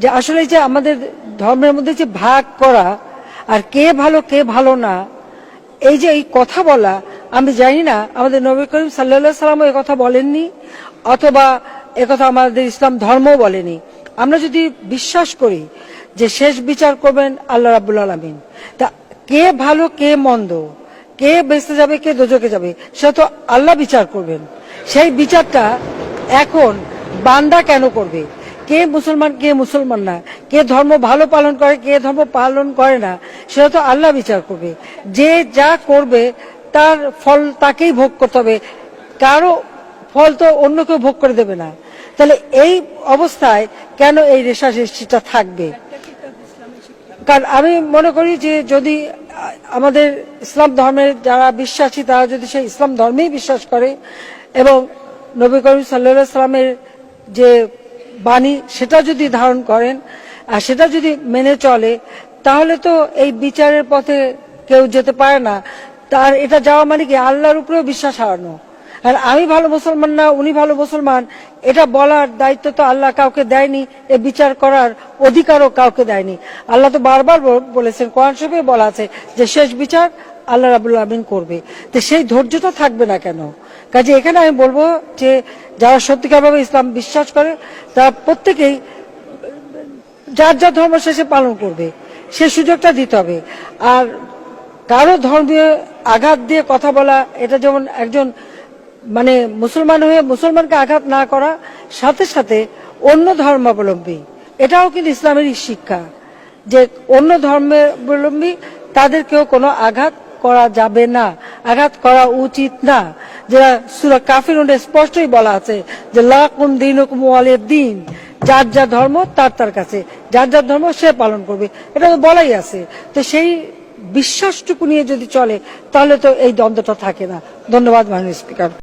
যে আসলে যে আমাদের ধর্মের মধ্যে যে ভাগ করা, আর কে ভালো কে ভালো না, এই যে এই কথা বলা, আমি জানি না, আমাদের নবী করিম সাল্লা এই কথা বলেননি, অথবা কথা আমাদের ইসলাম ধর্ম বলেনি। আমরা যদি বিশ্বাস করি যে শেষ বিচার করবেন আল্লাহ রাবুল আলমিন, তা কে ভালো, কে মন্দ, কে বেঁচতে যাবে, কে দোজকে যাবে সে তো আল্লাহ বিচার করবেন। সেই বিচারটা এখন বান্দা কেন করবে? কে মুসলমান কে মুসলমান না? কে ধর্ম ভালো পালন করে, কে ধর্ম পালন করে না? সেটা তো আল্লাহ বিচার করবে। যে যা করবে, তার ফল তাকেই ভোগ করতে হবে। কারও ফল তো অন্য কেউ ভোগ করে দেবে না। তাহলে এই অবস্থায় কেন এই রেশারেশিটা থাকবে? কারণ আমি মনে করি যে যদি আমাদের ইসলাম ধর্মের যারা বিশ্বাসী, তারা যদি সেই ইসলাম ধর্মেই বিশ্বাস করে এবং নবী করিম সাল্লা সাল্লামের যে বাণী সেটা যদি ধারণ করেন, আর সেটা যদি মেনে চলে, তাহলে তো এই বিচারের পথে কেউ যেতে পারে না। তার এটা যাওয়া মানে কি? আল্লাহর উপরেও বিশ্বাস হারানো। আর আমি ভালো মুসলমান না, উনি ভালো মুসলমান। এটা বলার দায়িত্ব তো আল্লাহ কাউকে দেয়নি, এ বিচার করার অধিকারও কাউকে দেয়নি। আল্লাহ তো বারবার বলেছেন, কোরআন শরীফে বলা আছে যে শেষ বিচার আল্লাহ রাবুল আমিন করবে। তো সেই ধৈর্যটা থাকবে না কেন? কাজে এখানে আমি বলব যে, যারা সত্যিকারভাবে ইসলাম বিশ্বাস করে, তারা প্রত্যেকেই যার যার ধর্ম শেষে পালন করবে, সে সুযোগটা দিতে হবে। আর কারও ধর্মীয় আঘাত দিয়ে কথা বলা, এটা যেমন একজন মানে মুসলমান হয়ে মুসলমানকে আঘাত না করা, সাথে সাথে অন্য ধর্মাবলম্বী, এটাও কিন্তু ইসলামেরই শিক্ষা, যে অন্য ধর্মাবলম্বী তাদেরকেও কোনো আঘাত করা যাবে না, আঘাত করা উচিত না। যেটা সুরা কাফির স্পষ্টই বলা আছে যে, লাকুম দিন দিন যার যার ধর্ম তার তার কাছে, যার যার ধর্ম সে পালন করবে। এটা তো বলাই আছে। তো সেই বিশ্বাসটুকু নিয়ে যদি চলে, তাহলে তো এই দ্বন্দ্বটা থাকে না। ধন্যবাদ মাননীয় স্পিকার।